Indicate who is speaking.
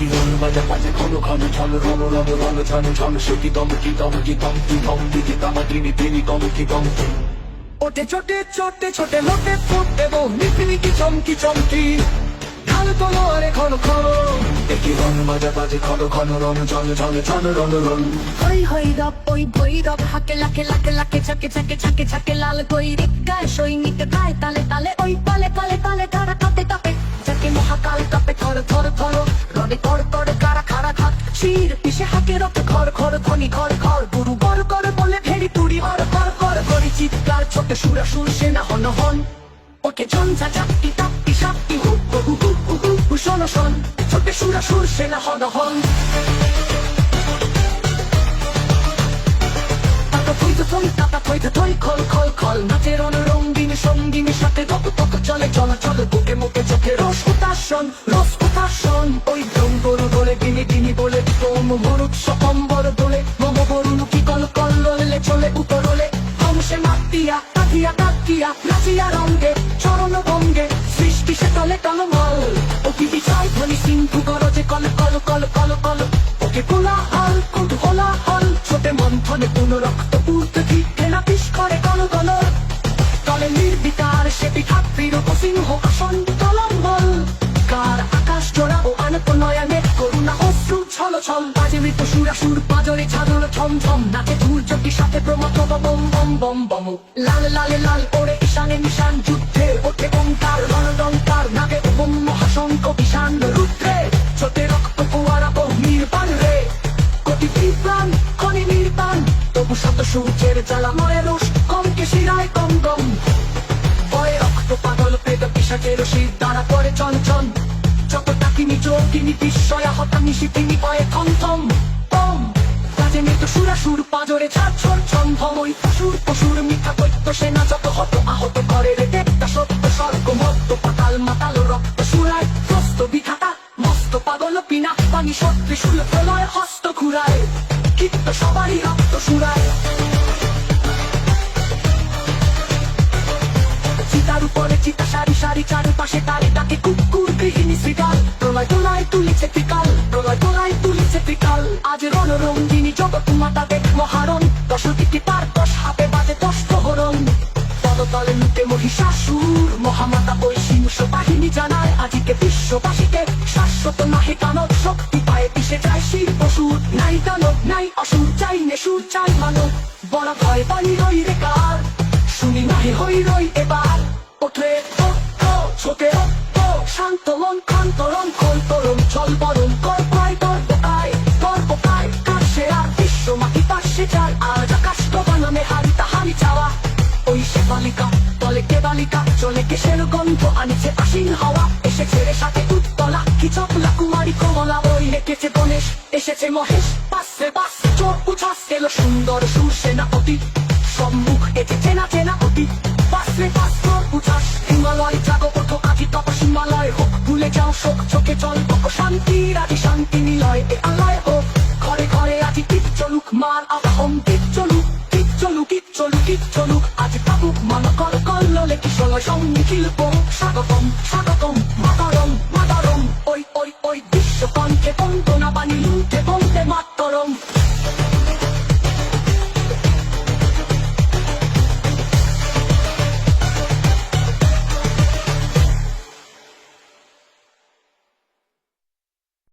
Speaker 1: কি রং বাজা বাজে ঘন ঘন ঝন রণ রণ রণ ঝন ঝন সে কি দম কি দম কি দম কি দম কি কি দামা তিনি তিনি দম কি দম ওটে ছোটে ছোটে ছোটে লোটে ফুটে বো মিটি মিটি চমকি চমকি ঢাল তোলো আরে ঘন ঘন একই রং বাজা বাজে ঘন ঘন
Speaker 2: মহাকাল কাপে, থর থর থর হাকে রক্ত ঘর ঘর ধনি ঘর ঘর গুরু বর কর বলে ভেড়ি তুড়ি হর হর হর করি চিৎকার ছোটে সুরা সুর সেনা হন হন ওকে ঝঞ্ঝা চাপটি টাপটি সাপটি হু হু হু হু হু হু হু শোনো শোন ছোটে সুরা সুর সেনা হন হন থই টাকা থইতে থই খল খল খল নাচের রঙিন সঙ্গিনী সাথে তত তত চলে চলাচল বুকে মুখে চোখে রস উতাসন রস উতাসন ওই গরু দোলে গিনি গিনি বলে তোম সকম্বর দোলে মম কি কল কল ললে চলে উপরলে। হংসে মাতিয়া কাটিয়া কাটিয়া নাচিয়া রঙ্গে, চরণ ভঙ্গে, সৃষ্টি সে তলে টলমল। কি বিচার ধ্বনি সিন্ধু গরজে কল কল কল কল কল। ওকে কোলাহল কুতূহলাহল ছোটে মন্থনে পুনরক্ত পূর্তে ভিক্ষে না পিস করে কল কল। তলে নির্বিকার সে পিঠাত্রীর সিংহ আসন তলম্বল কার আকাশ জোড়া ও আনত নয়নে ছল ছল বাজে মৃত সুরা সুর, পাজরে ছাদর ছম ছম। নাচে ধূর্যটি সাথে প্রমথ বম বম বম বম। লাল লালে লাল করে ঈশানে নিশান যুদ্ধে ওঠে ওঙ্কার রণদঙ্কার নাগে ওম মহাশঙ্ক ঈশান রুদ্রে। ছোটে রক্ত কুয়ারা বহু নির্বাণ রে। কোটি বিপ্রাণ খনি নির্বাণ, তবু শত সূর্যের জ্বালা ময় রোষ কমকে শিরায় কম গম। ভয়ে রক্ত পাগল পেদ পিসাচের শীত দ্বারা পরে চঞ্চন যত টাকিনি চৌকিনি বিস্ময়া হতানি শিপিনি পয়ে থম থম। পম কাজে মৃত সুরা সুর ছন্ধম ওই পশুর মিথ্যা সেনা যত হত আহত করে রে দেবতা সত্য স্বর্গ, মত্ত পাতাল মাতাল রক্ত সুরায়। প্রস্ত মস্ত পাগল পিনা, পানি সত্যি শুল প্রলয়, হস্ত ঘুরায়। কীর্ত সবারই রক্ত সুরায়। চিতার উপরে চিতা সারি সারি, চারপাশে তারে তাকে কুকুর গৃহিণী শ্রীকাল তুলিছে ত্রিকাল, প্রলয় তোলায় তুলিছে ত্রিকাল। আজ রণরঙ্গিনী জগৎ মাতা দেখ মহারণ দশ দিকে তার দশ হাতে বাজে দশ প্রহরণ। পদতলে লুটে মহিষাসুর, মহামাতা ওই সিংহ বাহিনী জানায়, আজিকে বিশ্ববাসীকে শাশ্বত নাহে কানক শক্তি পায়ে পিছে যায় শির পশুর নাই দানব নাই অসুর, চাই নেশুর চাই মানব। বড় ভয় পানি রই রে শুনি নাহি হই রই শান্ত মন খান্তরণ খোল, তরুণ চল বরণ কর প্রায় তোর বোকায় তোর বোকায় কাশে আর বিশ্ব মাটি পাশে যায় আজ আকাশ তো বানামে হারি তাহারি চাওয়া। ওই সে বালিকা তলে কে বালিকা, চলে কেসের গন্ধ, আনিছে আশিন হাওয়া, এসেছে রে সাথে উত্তলা, কি চকলা কুমারী কমলা, ওই এঁকেছে গণেশ, এসেছে মহেশ, পাশে বাস চোখ উঠাস এলো সুন্দর সুসেনা অতি শোক চোখে জল হোক শান্তি, রাজি, শান্তি, নিলয়, এ আল্লায় হোক ঘরে ঘরে আজি টিপ চলুক, মার আবাহন টিপ চলুক টিপ চলুক ইট চলুক ইট চলুক। আজ কাপুক মন কর কল্ললে কিশলয় সন্নিখিল পোক। স্বাগতম স্বাগতম মাতারম মাতারম ওই ওই ওই বিশ্ব কণ্ঠে কণ্ঠ